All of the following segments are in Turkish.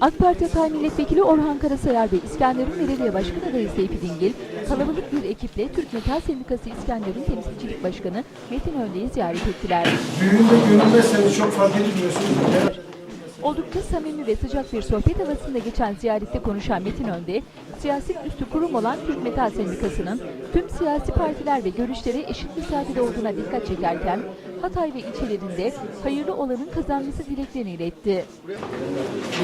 AK Parti Hatay Milletvekili Orhan Karasayar ve İskenderun Belediye Başkanı adayı Seyfi Dingil, kalabalık bir ekiple Türk Metal Sendikası İskenderun Temsilcilik Başkanı Metin Önde'yi ziyaret ettiler. Düğünde görünmezseniz çok fark edilmiyorsunuz. Oldukça samimi ve sıcak bir sohbet havasında geçen ziyarette konuşan Metin Önde, siyaset üstü kurum olan Türk Metal Sendikası'nın tüm siyasi partiler ve görüşlere eşit mesafede olduğuna dikkat çekerken, Hatay ve ilçelerinde hayırlı olanın kazanması dileklerini iletti.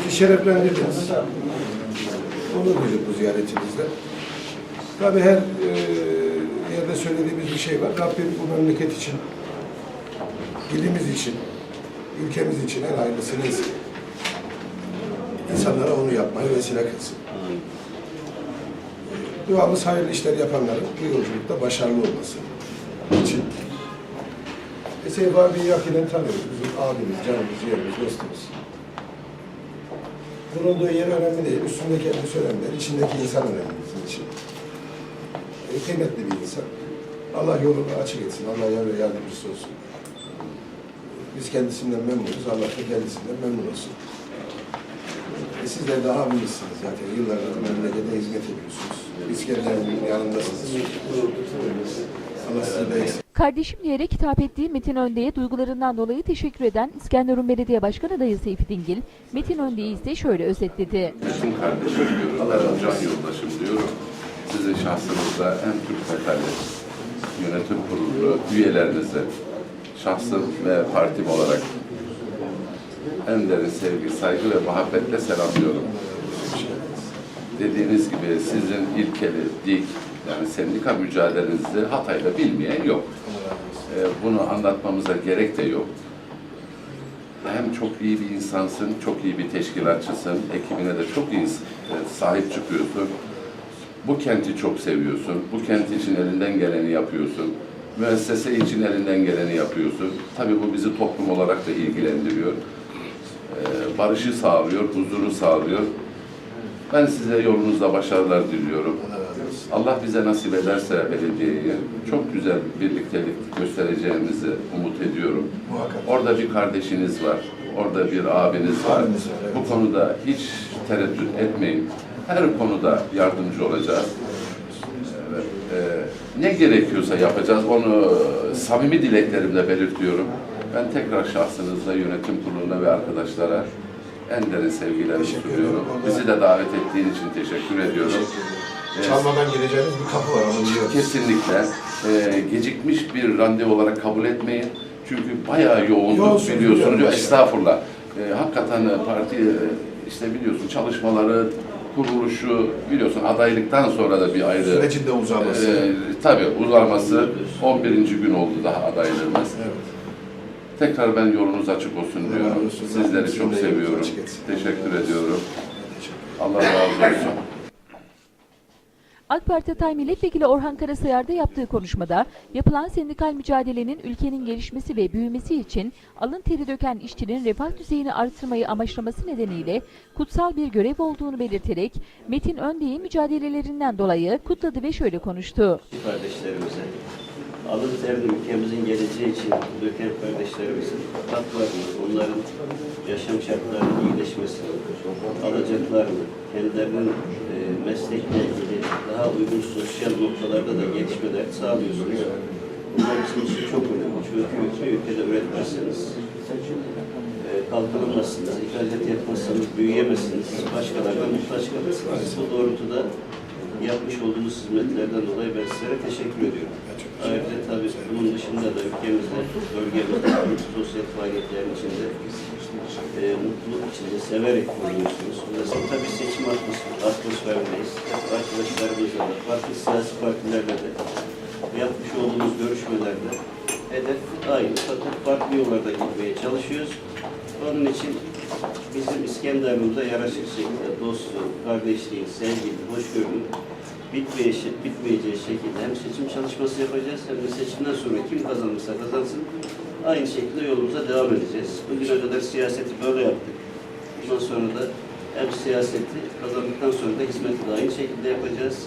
Bizi şereflendirdiniz. Onur duyduk bu ziyaretinizde. Tabii her e, yerde söylediğimiz bir şey var. Rabbim bu memleket için, dilimiz için, ülkemiz için en hayırlısı neyse. İnsanlara onu yapmayı vesile kılsın. Duamız hayırlı işler yapanların bu yolculukta başarılı olması. Seyfi abiyi yakinen tanıyoruz. Bizim abimiz, canımız, yerimiz, dostumuz. Bulunduğu yer önemli değil. Üstündeki elbise önemli değil. İçindeki insan önemli bizim için. E, kıymetli bir insan. Allah yolunu açık etsin. Allah yar ve yardımcısı olsun. Biz kendisinden memnunuz. Allah da kendisinden memnun olsun. E, sizler daha abilisiniz zaten. Yıllardır memlekete hizmet ediyorsunuz. İskender'in yanındasınız. Allah Kardeşim diyerek hitap ettiği Metin Önde'ye duygularından dolayı teşekkür eden İskenderun Belediye Başkanı adayı Seyfi Dingil, Metin Önde'yi ise şöyle özetledi. Bütün kardeşim diyorum, ben can yoldaşım diyorum. Sizin şahsınızda en Türk Metali yönetim kurulu üyelerinize şahsım ve partim olarak en derin sevgi, saygı ve muhabbetle selamlıyorum. Dediğiniz gibi sizin ilkeli, dik, yani sendika mücadelenizi Hatay'da bilmeyen yok. Ee, bunu anlatmamıza gerek de yok hem çok iyi bir insansın, çok iyi bir teşkilatçısın, ekibine de çok iyi e, sahip çıkıyorsun. Bu kenti çok seviyorsun, bu kent için elinden geleni yapıyorsun. Müessese için elinden geleni yapıyorsun. Tabii bu bizi toplum olarak da ilgilendiriyor. Ee, barışı sağlıyor, huzuru sağlıyor. Ben size yolunuzda başarılar diliyorum. Allah bize nasip ederse belediyeyi çok güzel birliktelik göstereceğimizi umut ediyorum. Muhakkak. Orada bir kardeşiniz var, orada bir abiniz var. Abimiz var, evet. Bu konuda hiç tereddüt etmeyin. Her konuda yardımcı olacağız. Evet, e, ne gerekiyorsa yapacağız. Onu samimi dileklerimle belirtiyorum. Ben tekrar şahsınızla yönetim kuruluna ve arkadaşlara en derin sevgilerimi Teşekkür sunuyorum. Bizi de davet ettiğin için teşekkür ediyorum. E, Çalmadan gireceğiniz bir kapı var, onu biliyoruz. Kesinlikle. Ee, gecikmiş bir randevu olarak kabul etmeyin. Çünkü bayağı yoğunluk Yoğunsunuz, biliyorsunuz. biliyorum. Estağfurullah. Ee, hakikaten e, parti e, işte biliyorsun çalışmaları, kuruluşu biliyorsun adaylıktan sonra da bir ayrı Sürecin de uzaması. e, tabii uzarması 11. gün oldu daha adaylığımız. Evet. Tekrar ben yolunuz açık olsun diyorum. olsun. Sizleri çok seviyorum. Teşekkür ediyorum. Allah razı olsun. AK Parti Hatay Milletvekili Orhan Karasayar da yaptığı konuşmada yapılan sendikal mücadelenin ülkenin gelişmesi ve büyümesi için alın teri döken işçinin refah düzeyini artırmayı amaçlaması nedeniyle kutsal bir görev olduğunu belirterek Metin Önde'yi mücadelelerinden dolayı kutladı ve şöyle konuştu. kardeşlerimize, alın terini ülkemizin geleceği için döken kardeşlerimizin haklarını, onların yaşam şartlarının iyileşmesini, alacaklarını, kendilerinin e, meslekle ilgili uygun sosyal noktalarda da gelişmeler sağlıyorsunuz. Bunlar bizim için çok önemli. Çünkü ülkede üretmezseniz e, kalkınamazsınız, ihracat yapmazsanız büyüyemezsiniz, başkalarına muhtaç kalırsınız. Bu doğrultuda yapmış olduğunuz hizmetlerden dolayı ben sizlere teşekkür ediyorum. Ayrıca tabii bunun dışında da ülkemizde, bölgemizde sosyal faaliyetlerin içinde e, mutluluk içinde severek bulunuyorsunuz. Mesela tabii seçim atmos- atmosferindeyiz. Arkadaşlarımızla da, farklı siyasi partilerle de yapmış olduğumuz görüşmelerde hedef aynı fakat farklı yollarda gitmeye çalışıyoruz. Onun için bizim İskenderun'da yaraşık şekilde dostluğun, kardeşliğin, sevginin, hoşgörünün bitmeyecek, bitmeyeceği şekilde hem seçim çalışması yapacağız hem de seçimden sonra kim kazanırsa kazansın aynı şekilde yolumuza devam edeceğiz. Bugüne kadar siyaseti böyle yaptık. Bundan sonra da hem siyaseti kazandıktan sonra da hizmeti de aynı şekilde yapacağız.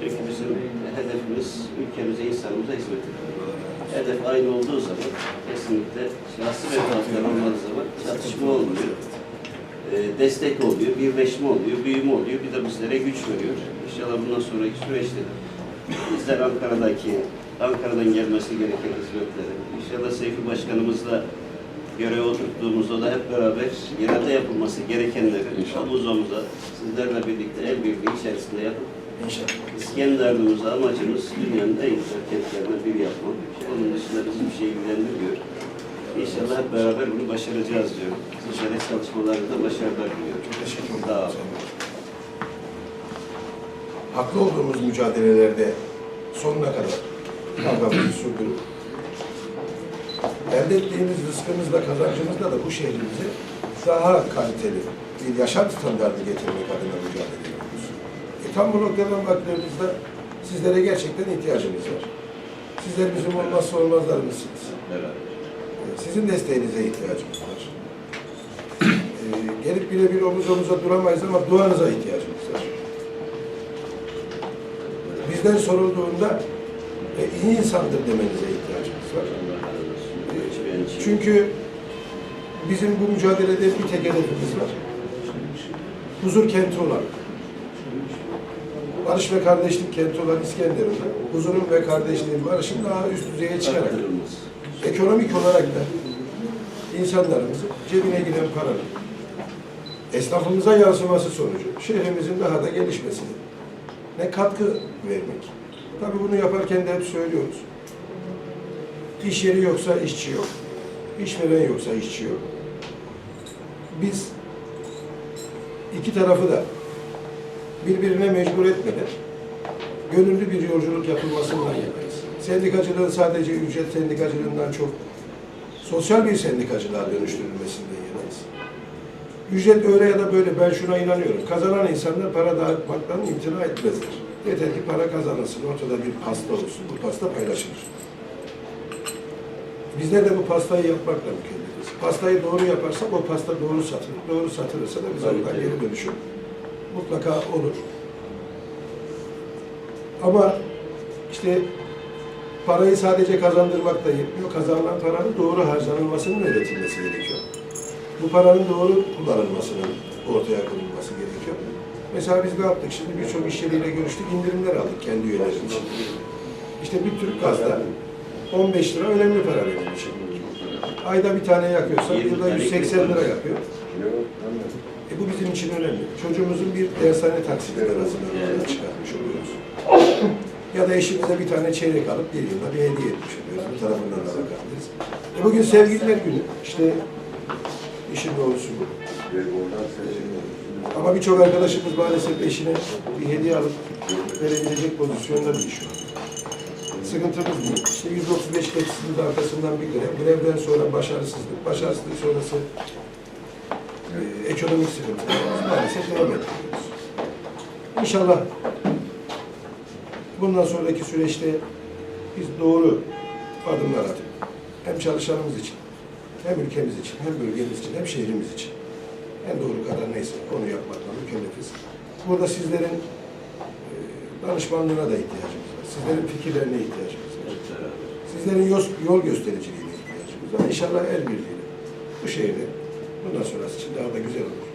Çünkü bizim hedefimiz ülkemize, insanımıza hizmet etmek. Hedef aynı olduğu zaman kesinlikle şahsi menfaatler olmadığı zaman çatışma olmuyor. Ee, destek oluyor, birleşme oluyor, büyüme oluyor. Bir de bizlere güç veriyor. İnşallah bundan sonraki süreçte de bizler Ankara'daki, Ankara'dan gelmesi gereken hizmetleri, inşallah Seyfi Başkanımızla görev oturttuğumuzda da hep beraber yerelde yapılması gerekenleri İnşallah. omuz omuza sizlerle birlikte el birliği içerisinde yapıp İnşallah. İskenderun'umuza amacımız dünyanın en güzel kentlerinden biri yapmak. Onun dışında bizi bir şey ilgilendirmiyor. İnşallah hep beraber bunu başaracağız diyorum. Sizlere çalışmalarında başarılar diliyorum. Çok teşekkür ederim. Sağ olun. Sayın Başkanım. Haklı olduğumuz mücadelelerde sonuna kadar kavgamızı sürdürüp elde ettiğimiz rızkımızla, kazancımızla da bu şehrimize daha kaliteli bir yaşam standartı getirmek adına mücadele ediyoruz. E, tam bu noktadan baktığımızda sizlere gerçekten ihtiyacımız var. Sizler bizim olmazsa olmazlarımızsınız. Beraber. Sizin desteğinize ihtiyacımız var. Ee, gelip birebir omuz omuza duramayız ama duanıza ihtiyacımız var. Bizden sorulduğunda e, iyi insandır demenize ihtiyacımız var. Çünkü bizim bu mücadelede bir tek hedefimiz var. Huzur kenti olan, barış ve kardeşlik kenti olan İskenderun'da huzurun ve kardeşliğin, barışın daha üst düzeye çıkarak ekonomik olarak da insanlarımızın cebine giden paranın esnafımıza yansıması sonucu şehrimizin daha da gelişmesine ne katkı vermek. Tabii bunu yaparken de hep söylüyoruz. İş yeri yoksa işçi yok. İşveren yoksa işçi yok. Biz iki tarafı da birbirine mecbur etmeden gönüllü bir yolculuk yapılmasından yanayız. Sendikacılığın sadece ücret sendikacılığından çok sosyal bir sendikacılığa dönüştürülmesinden yanayız. Ücret öyle ya da böyle ben şuna inanıyorum. Kazanan insanlar para dağıtmaktan imtina etmezler. Yeter ki para kazanılsın, ortada bir pasta olsun, bu pasta paylaşılır. Bizler de bu pastayı yapmakla mükellefiz. Pastayı doğru yaparsak o pasta doğru satılır. Doğru satılırsa da biz tabii. geri dönüşüm mutlaka olur. Ama işte parayı sadece kazandırmak da yetmiyor. Kazanılan paranın doğru harcanılmasının öğretilmesi gerekiyor. Bu paranın doğru kullanılmasının ortaya konulması gerekiyor. Mesela biz ne yaptık? Şimdi birçok iş yeriyle görüştük, indirimler aldık kendi üyelerimiz için. İşte bir Türk gazda 15 lira önemli para benim için. Ayda bir tane yakıyorsa tane 180 lira yapıyor. E bu bizim için önemli. Çocuğumuzun bir dershane taksidi arasında çıkartmış oluyoruz. Ya da eşimize bir tane çeyrek alıp bir yılda bir hediye etmiş oluyoruz. Bu tarafından da bakabiliriz. E bugün sevgililer günü. İşte işin doğrusu bu. Ama birçok arkadaşımız maalesef eşine bir hediye alıp verebilecek pozisyonda değil şu an. Sıkıntımız bu. İşte 135 geçisinin de arkasından bir grev. Grevden sonra başarısızlık. Başarısızlık sonrası e, ekonomik sıkıntılarımız maalesef devam ediyoruz. İnşallah bundan sonraki süreçte biz doğru adımlar atıp hem çalışanımız için, hem ülkemiz için, hem bölgemiz için, hem şehrimiz için en doğru karar neyse onu yapmakla mükellefiz. Burada sizlerin e, danışmanlığına da ihtiyacımız var. Sizlerin fikirlerine ihtiyacımız var. Sizlerin yol, yol göstericiliğine ihtiyacımız var. İnşallah el birliğiyle bu şehirde bundan sonrası için daha da güzel olur.